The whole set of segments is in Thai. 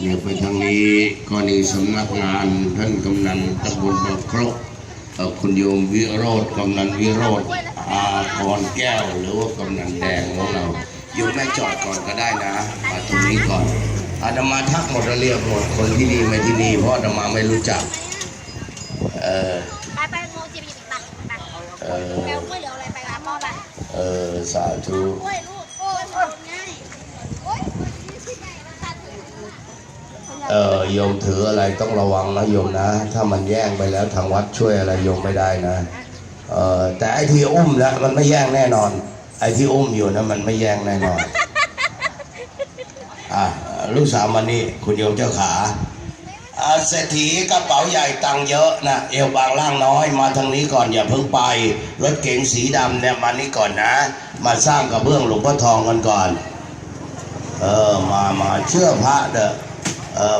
เนี่ยไปทางนี้ก็นี่สำนักงานท่านกำนันตำบลบางครกเอ่อคุณโยมวิโรธกำนันวิโรธอาพรแก้วหรือว่ากำนันแดงของเราโยมแม่จอดก่อนก็ได้นะมาตรงนี้ก่อนอาตมาทักหมดแล้วเรียกหมดคนที่นี่ไม่ที่นี่เพราะอาตมาไม่รู้จัก เออไปไปโมจิบหยิบตักตักเออแปลกล้วยเหลืออะไรไปรับพ่อไปเออสาธุ กล้วยลูกโอ้ยมันง่ายโอ้ยชิ้นใหญ่มาตัด เออโยมถืออะไรต้องระวังนะโยมนะ ถ้ามันแย่งไปแล้วทางวัดช่วยอะไรโยมไม่ได้นะเออแต่ไอ้ที่อุ้มแล้วมันไม่แย่งแน่นอน ไอ้ที่อุ้มอยู่นะมันไม่แย่งแน่นอนอะลูกสาวมานี่คุณโยมเจ้าขาเศรษฐีกระเป๋าใหญ่ตังเยอะนะเอวบางล่างน้อยมาทางนี้ก่อนอย่าเพิ่งไป รถเก๋งสีดำเนี่ยมานี่ก่อนนะ มาสร้างกระเบื้องหลวงพ่อทองกันก่อน เออมามาเชื่อพระเด้อ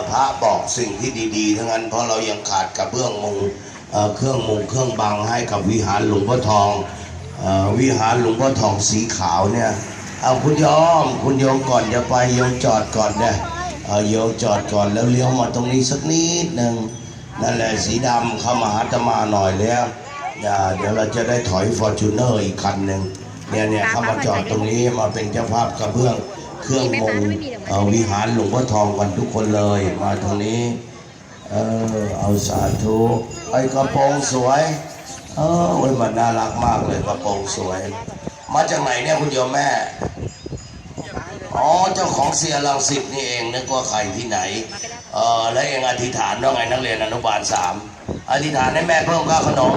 พระบอกสิ่งที่ดีๆ ทั้งนั้นเพราะเรายังขาดกระเบื้องมุงเครื่องมุงเครื่องบังให้กับวิหารหลวงพ่อทองอวิหารหลวงพ่อทองสีขาวเนี่ยเอาคุณโยมคุณโยมก่อนจะไปโยมจอดก่อนเนี่ยออโยมจอดก่อนแล้วเลี้ยวมาตรงนี้สักนิดหนึ่งนั่นแหละสีดำเข้ามาหาตมาหน่อยแล้วเดี๋ยวเราจะได้ถอยฟอร์จูเนอร์อีกคันหนึ่งเนี่ยเนี่ยเข้ามาจอดตรงนี้มาเป็นเจ้าภาพกระเบื้อง เครื่องมงเอ่อวิหารหลวงพ่อทองกันทุกคนเลย มาทางนี้ เออเอาสาธุไอ้กระโปรงสวยเออโอ้ยมันน่ารักมากเลยกระโปรงสวย มาจากไหนเนี่ยคุณโยมแม่ อ๋อเจ้าของเสียรังสิตนี่เองนึกว่าใครที่ไหน เออแล้วเองอธิษฐานว่าไงนักเรียนอนุบาลสามอธิษฐานให้แม่เพิ่มค่าขนม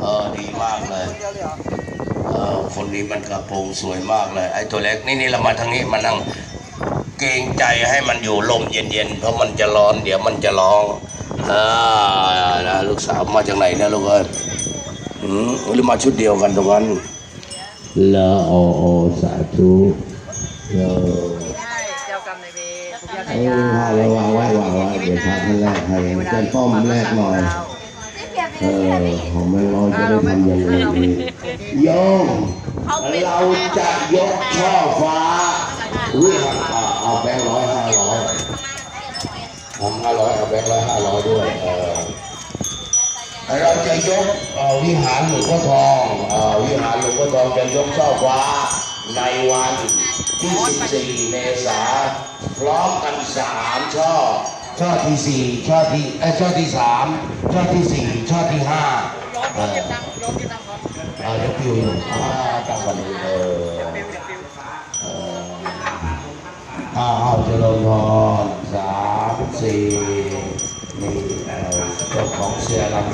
เออดีมากเลยเออ คนนี้มันกระโปรงสวยมากเลย ไอ้ตัวเล็กนี่นี่เรามาทางนี้มานั่งเกรงใจให้มันอยู่ลมเย็นๆเพราะมันจะร้อน เดี๋ยวมันจะร้องอ่านะลูกสาวมาจากไหนเนี่ยลูกเอ้ยอืมหรือมาชุดเดียวกันตรงนั้นละโอโอสาธุเออใช่เจ้ากรรมนายเวรผู้พิเออพาระวังไว้วางไว้เดี๋ยวพาท่านแรกให้เจ้าป้อมแรกหน่อยเออของแม่ร้อยจะได้ทำยังไงดี โยมเราจะยกช่อฟ้าวิหารอ่าเอาแบงค์ร้อยห้าร้อยห้าร้อยเอาแบงค์ร้อยห้าร้อยด้วยเราจะยกวิหารหลวงพ่อทองวิหารหลวงพ่อทองจะยกช่อฟ้าในวันที่ 14 เมษาพร้อมกันสามช่อ ช่อที่สี่ช่อที่เอ้ช่อที่สามช่อที่สี่ช่อที่ห้า เอ่อาเดี๋ยวปิวอยู่อ่าตั้งวันนี้เออปิวเดี๋ยวปิวเอออ้าวอ้าวเจริญพรสามสี่นี่เอ่อเจ้าของเสียรัง